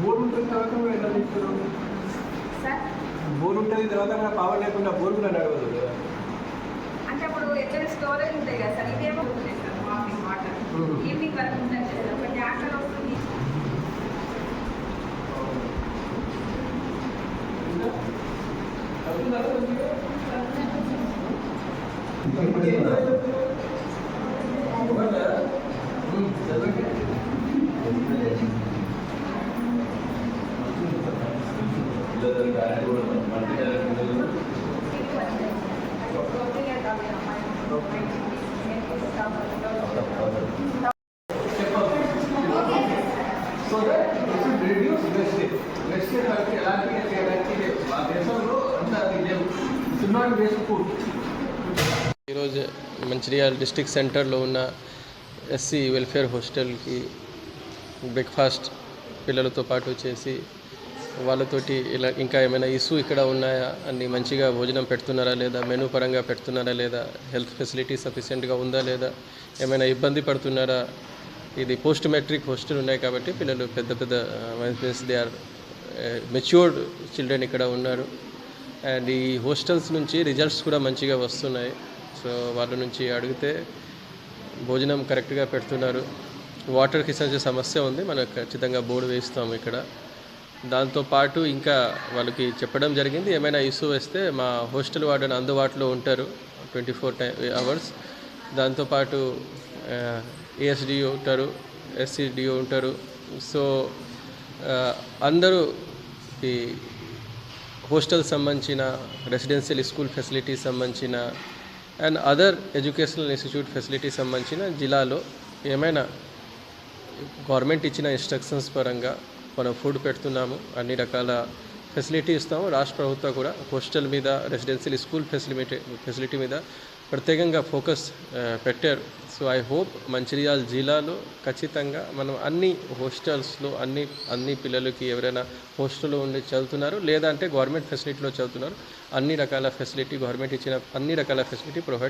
Bore ఉంటుంది తర్వాత కూడా ఎలా తీసుకున్నాం సార్ బోర్ ఉంటుంది తర్వాత కూడా పవర్ లేకుండా బోర్ కూడా నడవదు అంటే అప్పుడు ఎక్కడ స్టోరేజ్ ఉంటాయి కదా సార్? ఇదేమో మార్నింగ్ వాటర్ Mhm. ఈవినింగ్ వరకు ఉంటుంది సార్ ఒక ట్యాంకర్ వస్తుంది so that it reduce wastage wastage మనకి ఎలాంటి చేయడానికి లేదు మా దేశంలో అంత అది లేవు ఇట్స్ నాట్ వేస్ట్ ఫుడ్ ఈరోజు మంచిర్యాల డిస్టిక్ సెంటర్లో ఉన్న ఎస్సీ వెల్ఫేర్ హాస్టల్కి బ్రేక్ఫాస్ట్ పిల్లలతో పాటు చేసి వాళ్ళతోటి ఇలా ఇంకా ఏమైనా ఇష్యూ ఇక్కడ ఉన్నాయా? అన్ని మంచిగా భోజనం పెడుతున్నారా లేదా? మెనూ పరంగా పెడుతున్నారా లేదా? హెల్త్ ఫెసిలిటీ సఫిషియెంట్గా ఉందా లేదా? ఏమైనా ఇబ్బంది పడుతున్నారా? ఇది పోస్ట్ మెట్రిక్ హోస్టల్ ఉన్నాయి కాబట్టి పిల్లలు పెద్ద పెద్ద means they are matured children ఇక్కడ ఉన్నారు. అండ్ ఈ హోస్టల్స్ నుంచి రిజల్ట్స్ కూడా మంచిగా వస్తున్నాయి. సో వాళ్ళ నుంచి అడిగితే భోజనం కరెక్ట్గా పెడుతున్నారు. వాటర్కి సంబంధించిన సమస్య ఉంది. మనం ఖచ్చితంగా బోర్డు వేస్తాము ఇక్కడ. దాంతోపాటు ఇంకా వాళ్ళకి చెప్పడం జరిగింది ఏమైనా ఇష్యూ వస్తే మా హోస్టల్ వార్డెన్ అందుబాటులో ఉంటారు ట్వంటీ ఫోర్ టై అవర్స్. దాంతోపాటు ఏఎస్డిఓ ఉంటారు ఎస్సిడిఓ ఉంటారు. సో అందరూ ఈ హోస్టల్ సంబంధించిన రెసిడెన్షియల్ స్కూల్ ఫెసిలిటీ సంబంధించిన and other educational institute facility సంబంధించిన జిల్లాలో ఏమైనా గవర్నమెంట్ ఇచ్చిన ఇన్స్ట్రక్షన్స్ పరంగా మనం ఫుడ్ పెడుతున్నాము అన్ని రకాల ఫెసిలిటీ ఇస్తాము. రాష్ట్ర ప్రభుత్వం కూడా హాస్టల్ మీద రెసిడెన్షియల్ స్కూల్ ఫెసిలిటీ ఫెసిలిటీ మీద ప్రత్యేకంగా ఫోకస్ పెట్టారు. సో ఐ హోప్ మంచిర్యాల జిల్లాలో ఖచ్చితంగా మనం అన్ని హాస్టల్స్లో అన్ని అన్ని పిల్లలకి ఎవరైనా హాస్టల్లో ఉండి చదువుతున్నారు లేదంటే గవర్నమెంట్ ఫెసిలిటీలో చదువుతున్నారు అన్ని రకాల ఫెసిలిటీ గవర్నమెంట్ ఇచ్చిన అన్ని రకాల ఫెసిలిటీ ప్రొవైడ్